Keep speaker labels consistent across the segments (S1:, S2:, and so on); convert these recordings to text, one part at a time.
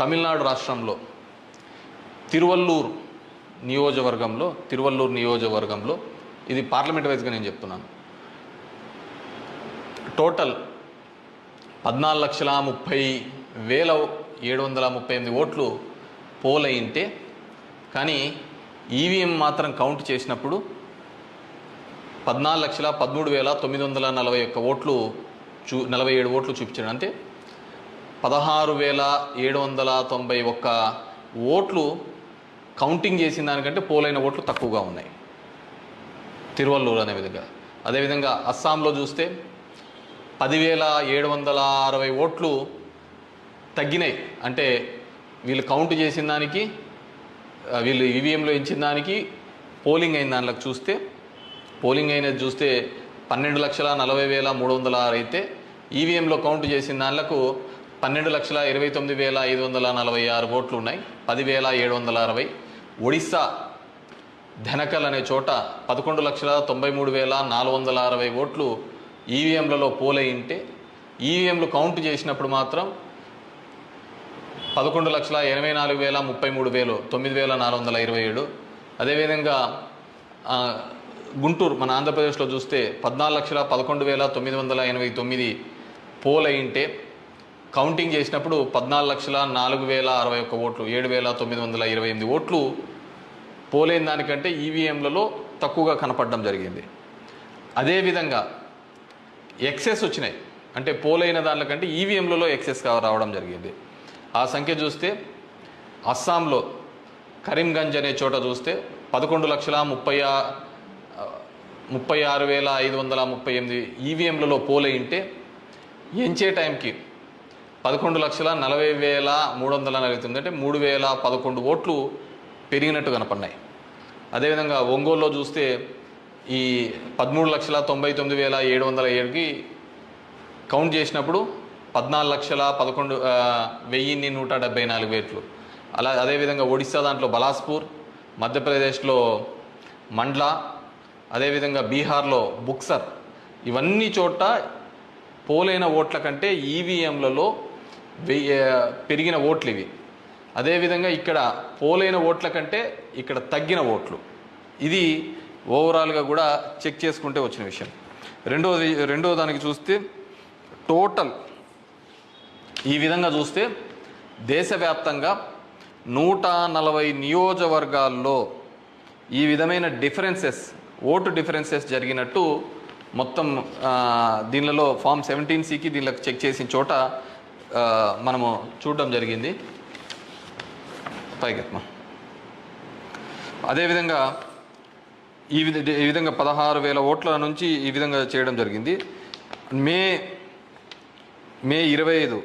S1: తమిళనాడు రాష్ట్రంలో తిరువల్లూరు నియోజకవర్గంలో తిరువల్లూరు నియోజకవర్గంలో ఇది పార్లమెంట్ వైజ్గా నేను చెప్తున్నాను. టోటల్ పద్నాలుగు లక్షల ముప్పై వేల ఏడు వందల ముప్పై ఎనిమిది ఓట్లు పోల్ అయింటే కానీ ఈవీఎం మాత్రం కౌంట్ చేసినప్పుడు పద్నాలుగు లక్షల పదమూడు వేల తొమ్మిది వందల నలభై ఒక్క ఓట్లు చూ నలభై ఏడు ఓట్లు చూపించాడు. అంటే పదహారు వేల ఏడు వందల తొంభై ఒక్క ఓట్లు కౌంటింగ్ చేసిన దానికంటే పోలైన ఓట్లు తక్కువగా ఉన్నాయి. తిరువల్లూరు అనే విధంగా. అదేవిధంగా అస్సాంలో చూస్తే పదివేల ఏడు వందల అరవై ఓట్లు తగ్గినాయి. అంటే వీళ్ళు కౌంట్ చేసిన దానికి వీళ్ళు ఈవీఎంలో ఇచ్చిన దానికి పోలింగ్ అయిన దానిలోకి చూస్తే పోలింగ్ అయినది చూస్తే పన్నెండు లక్షల నలభై వేల మూడు వందల ఆరు అయితే ఈవీఎంలో కౌంట్ చేసిన దానిలకు పన్నెండు లక్షల ఇరవై తొమ్మిది వేల ఐదు వందల నలభై ఆరు ఓట్లు ఉన్నాయి. పదివేల ఏడు వందల అరవై. ఒడిస్సా ధనకల్ అనే చోట పదకొండు లక్షల తొంభై మూడు వేల నాలుగు వందల అరవై ఓట్లు ఈవీఎంలలో పోలయింటే ఈవీఎంలు కౌంట్ చేసినప్పుడు మాత్రం పదకొండు లక్షల ఎనభై నాలుగు వేల ముప్పై మూడు వేలు తొమ్మిది వేల నాలుగు వందల ఇరవై ఏడు. అదేవిధంగా గుంటూరు మన ఆంధ్రప్రదేశ్లో చూస్తే పద్నాలుగు లక్షల పదకొండు వేల తొమ్మిది వందల ఎనభై తొమ్మిది పోలయింటే కౌంటింగ్ చేసినప్పుడు పద్నాలుగు లక్షల నాలుగు వేల అరవై ఒక్క ఓట్లు ఏడు వేల తొమ్మిది వందల ఇరవై ఎనిమిది ఓట్లు పోలైన దానికంటే ఈవీఎంలలో తక్కువగా కనపడడం జరిగింది. అదేవిధంగా ఎక్సెస్ వచ్చినాయి. అంటే పోలైన దానికంటే ఈవీఎంలలో ఎక్సెస్ రావడం జరిగింది. ఆ సంఖ్య చూస్తే అస్సాంలో కరీంగంజ్ అనే చోట చూస్తే పదకొండు లక్షల ముప్పై ముప్పై ఆరు వేల ఐదు వందల ముప్పై ఎనిమిది ఈవీఎంలలో పోలై ఉంటే ఎంచే టైంకి పదకొండు లక్షల నలభై వేల మూడు వందల నలభై తొమ్మిది అంటే మూడు వేల పదకొండు ఓట్లు పెరిగినట్టు కనపడినాయి అదేవిధంగా ఒంగోలులో చూస్తే ఈ పదమూడు లక్షల తొంభై తొమ్మిది వేల ఏడు వందల ఏడుకి కౌంట్ చేసినప్పుడు పద్నాలుగు లక్షల పదకొండు వెయ్యిన్ని నూట డెబ్బై నాలుగు వేట్లు. అలా అదేవిధంగా ఒడిస్సా దాంట్లో బలాస్పూర్ మధ్యప్రదేశ్లో మండ్లా అదేవిధంగా బీహార్లో బుక్సర్. ఇవన్నీ చోట పోలైన ఓట్ల కంటే ఈవీఎంలలో పెరిగిన ఓట్లు ఇవి. అదేవిధంగా ఇక్కడ పోలైన ఓట్ల కంటే ఇక్కడ తగ్గిన ఓట్లు. ఇది ఓవరాల్గా కూడా చెక్ చేసుకుంటే వచ్చిన విషయం. రెండోది రెండో దానికి చూస్తే టోటల్ ఈ విధంగా చూస్తే దేశవ్యాప్తంగా నూట నలభై నియోజకవర్గాల్లో ఈ విధమైన డిఫరెన్సెస్ ఓటు డిఫరెన్సెస్ జరిగినట్టు మొత్తం దీనిలో ఫామ్ సెవెంటీన్ సికి దీనిలో చెక్ చేసిన చోట మనము చూడడం జరిగింది. పైకెత్మా అదేవిధంగా ఈ విధ ఈ విధంగా పదహారు వేల ఓట్ల నుంచి ఈ విధంగా చేయడం జరిగింది. మే మే ఇరవై ఐదు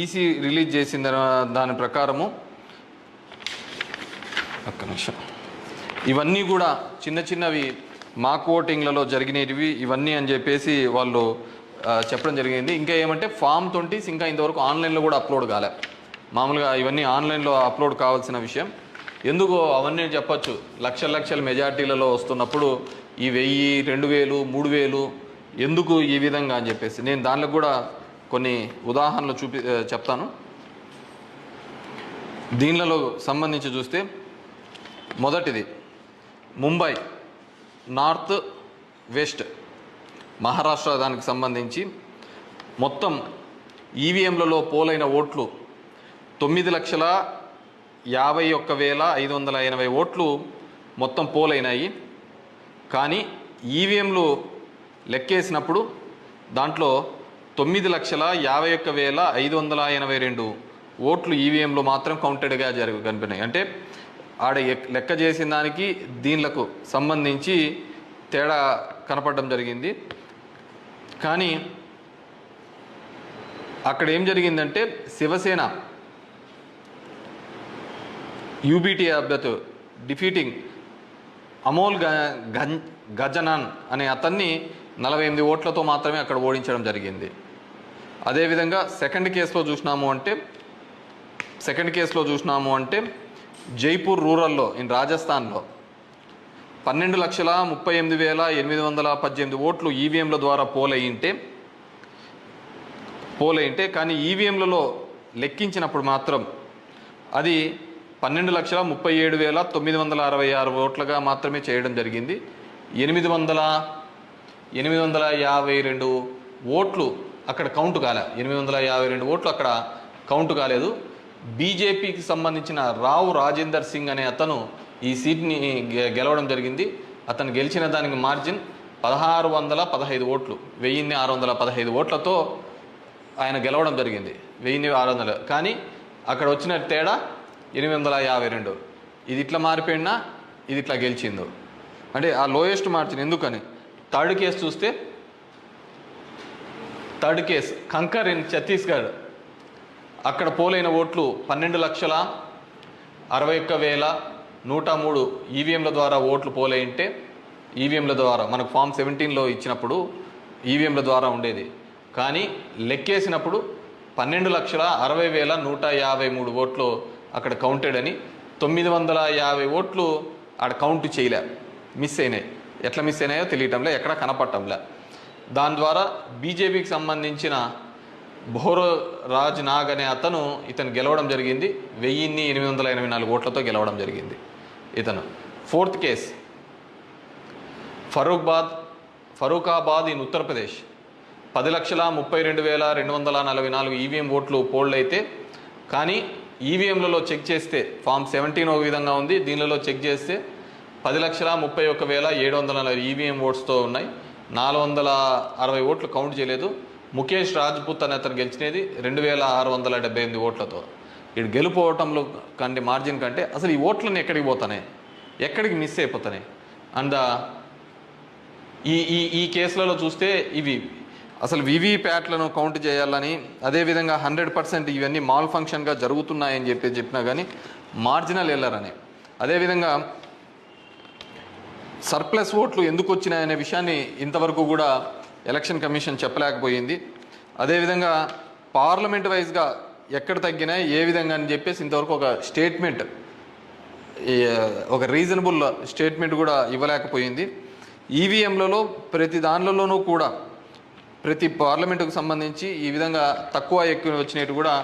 S1: ఈసీ రిలీజ్ చేసిన దాని ప్రకారము ఒక్క నిమిషం. ఇవన్నీ కూడా చిన్న చిన్నవి మాక్ ఓటింగ్లలో జరిగినవి ఇవన్నీ అని చెప్పేసి వాళ్ళు చెప్పడం జరిగింది. ఇంకా ఏమంటే ఫామ్ ట్వంటీస్ ఇంకా ఇంతవరకు ఆన్లైన్లో కూడా అప్లోడ్ కాలే. మామూలుగా ఇవన్నీ ఆన్లైన్లో అప్లోడ్ కావాల్సిన విషయం. ఎందుకు అవన్నీ చెప్పొచ్చు. లక్షల లక్షల మెజార్టీలలో వస్తున్నప్పుడు ఈ వెయ్యి రెండు వేలు మూడు వేలు ఎందుకు ఈ విధంగా అని చెప్పేసి నేను దానిలో కూడా కొన్ని ఉదాహరణలు చూపి చెప్తాను. దీనిలో సంబంధించి చూస్తే మొదటిది ముంబై నార్త్ వెస్ట్. మహారాష్ట్ర దానికి సంబంధించి మొత్తం ఈవీఎంలలో పోలైన ఓట్లు తొమ్మిది లక్షల యాభై ఒక్క వేల ఐదు వందల ఎనభై ఓట్లు మొత్తం పోలైనాయి. కానీ ఈవీఎంలు లెక్కేసినప్పుడు దాంట్లో తొమ్మిది లక్షల యాభై ఒక్క వేల ఐదు వందల ఎనభై రెండు ఓట్లు ఈవీఎంలో మాత్రం కౌంటెడ్గా జరుగు కనిపినాయి. అంటే ఆడ లెక్క చేసిన దానికి దీనిలకు సంబంధించి తేడా కనపడడం జరిగింది. కానీ అక్కడ ఏం జరిగిందంటే శివసేన యూబీటీ అభ్యర్థు డిఫీటింగ్ అమోల్ గ గజనాన్ అనే అతన్ని నలభై ఎనిమిది ఓట్లతో మాత్రమే అక్కడ ఓడించడం జరిగింది. అదేవిధంగా సెకండ్ కేసులో చూసినాము అంటే సెకండ్ కేసులో చూసినాము అంటే జైపూర్ రూరల్లో ఇన్ రాజస్థాన్లో పన్నెండు లక్షల ముప్పై ఎనిమిది వేల ఎనిమిది వందల పద్దెనిమిది ఓట్లు ఈవీఎంల ద్వారా పోలయ్యింటే పోలయ్యింటే కానీ ఈవీఎంలలో లెక్కించినప్పుడు మాత్రం అది పన్నెండు లక్షల ముప్పై ఏడు వేల తొమ్మిది వందల అరవై ఆరు ఓట్లుగా మాత్రమే చేయడం జరిగింది. ఎనిమిది వందల ఎనిమిది వందల యాభై రెండు ఓట్లు అక్కడ కౌంట్ కాలే ఎనిమిది వందల యాభై రెండు ఓట్లు అక్కడ కౌంట్ కాలేదు. బీజేపీకి సంబంధించిన రావు రాజేందర్ సింగ్ అనే అతను ఈ సీట్ని గె- గెలవడం జరిగింది. అతను గెలిచిన దానికి మార్జిన్ పదహారు వందల పదహైదు ఓట్లు. వెయ్యిన్ని ఆరు వందల పదహైదు ఓట్లతో ఆయన గెలవడం జరిగింది. వెయ్యిన్ని ఆరు వందలు. కానీ అక్కడ వచ్చిన తేడా ఎనిమిది వందల యాభై రెండు. ఇది ఇట్లా మారిపోయినా ఇది ఇట్లా గెలిచిందో. అంటే ఆ లోయెస్ట్ మార్జిన్ ఎందుకని? థర్డ్ కేసు చూస్తే third case. Kanker in Chhattisgarh. అక్కడ పోలైన ఓట్లు పన్నెండు లక్షల అరవై ఒక్క వేల నూట మూడు ఈవీఎంల ద్వారా ఓట్లు పోలేంటే ఈవీఎంల ద్వారా మనకు ఫామ్ సెవెంటీన్లో ఇచ్చినప్పుడు ఈవీఎంల ద్వారా ఉండేది. కానీ లెక్కేసినప్పుడు పన్నెండు లక్షల అరవై వేల నూట యాభై మూడు ఓట్లు అక్కడ కౌంటెడ్ అని తొమ్మిది వందల యాభై ఓట్లు ఆడ కౌంట్ చేయలే. మిస్ అయినాయి. ఎట్లా మిస్ అయినాయో తెలియటంలే ఎక్కడ కనపడటంలే. దాని ద్వారా బీజేపీకి సంబంధించిన బోరో రాజ్ నాగ్ అనే అతను ఇతను గెలవడం జరిగింది. వెయ్యిన్ని ఎనిమిది వందల ఎనభై నాలుగు ఓట్లతో గెలవడం జరిగింది. ఇతను. Fourth case. Farrukhabad Farrukhabad in Uttar Pradesh. పది లక్షల ముప్పై రెండు వేల రెండు వందల నలభై నాలుగు ఈవీఎం ఓట్లు పోల్డ్ అయితే కానీ ఈవీఎంలలో చెక్ చేస్తే ఫామ్ సెవెంటీన్ ఒక విధంగా ఉంది. దీనిలో చెక్ చేస్తే పది లక్షల ముప్పై ఒక్క వేల ఏడు వందల నలభై ఈవీఎం ఓట్స్తో ఉన్నాయి. నాలుగు వందల అరవై ఓట్లు కౌంట్ చేయలేదు. ముఖేష్ రాజ్పుత్ అనే అతను గెలిచినది రెండు వేల ఆరు వందల డెబ్బై ఎనిమిది ఓట్లతో. ఇటు గెలుపోవటంలో కంటే మార్జిన్ కంటే అసలు ఈ ఓట్లను ఎక్కడికి పోతున్నాయి? ఎక్కడికి మిస్ అయిపోతున్నాయి? అండ్ ఈ ఈ ఈ కేసులలో చూస్తే ఇవి అసలు వివి ప్యాట్లను కౌంట్ చేయాలని అదేవిధంగా హండ్రెడ్ పర్సెంట్ ఇవన్నీ మాల్ ఫంక్షన్గా జరుగుతున్నాయని చెప్పి చెప్పినా కానీ మార్జినల్ వెళ్ళారని అదేవిధంగా సర్ప్లస్ ఓట్లు ఎందుకు వచ్చినాయనే విషయాన్ని ఇంతవరకు కూడా ఎలక్షన్ కమిషన్ చెప్పలేకపోయింది. అదేవిధంగా పార్లమెంట్ వైజ్గా ఎక్కడ తగ్గినాయి ఏ విధంగా అని చెప్పేసి ఇంతవరకు ఒక స్టేట్మెంట్ ఒక రీజనబుల్ స్టేట్మెంట్ కూడా ఇవ్వలేకపోయింది. ఈవీఎంలలో ప్రతి దానిలోనూ కూడా ప్రతి పార్లమెంటుకు సంబంధించి ఈ విధంగా తక్కువ ఎక్కువ వచ్చినట్టు కూడా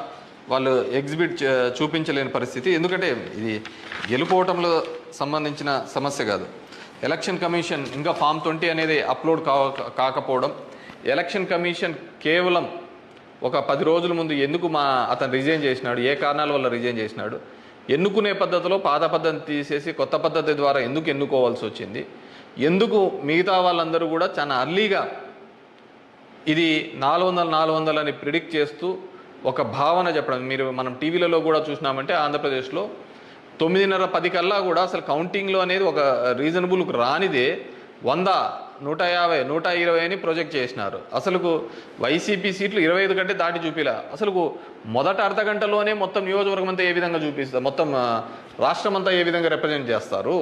S1: వాళ్ళు ఎగ్జిబిట్ చూపించలేని పరిస్థితి. ఎందుకంటే ఇది గెలుపోవటంలో సంబంధించిన సమస్య కాదు. ఎలక్షన్ కమిషన్ ఇంకా ఫామ్ ట్వంటీ అనేది అప్లోడ్ కా కాకపోవడం ఎలక్షన్ కమిషన్ కేవలం ఒక పది రోజుల ముందు ఎందుకు మా అతను రిజైన్ చేసినాడు? ఏ కారణాల వల్ల రిజైన్ చేసినాడు? ఎన్నుకునే పద్ధతిలో పాత పద్ధతి తీసేసి కొత్త పద్ధతి ద్వారా ఎందుకు ఎన్నుకోవాల్సి వచ్చింది? ఎందుకు మిగతా వాళ్ళందరూ కూడా చాలా అర్లీగా ఇది నాలుగు వందల నాలుగు వందలు అని ప్రిడిక్ట్ చేస్తూ ఒక భావన చెప్పడం. మీరు మనం టీవీలలో కూడా చూసినామంటే ఆంధ్రప్రదేశ్లో తొమ్మిదిన్నర పది కల్లా కూడా అసలు కౌంటింగ్లో అనేది ఒక రీజనబుల్ రానిదే వంద నూట యాభై నూట ఇరవై అని ప్రొజెక్ట్ చేసినారు. అసలుకు వైసీపీ సీట్లు ఇరవై ఐదు కంటే దాటి చూపిలా. అసలుకు మొదట అర్ధ గంటలోనే మొత్తం నియోజకవర్గం అంతా ఏ విధంగా చూపిస్తారు మొత్తం రాష్ట్రం అంతా ఏ విధంగా రిప్రజెంట్ చేస్తారు?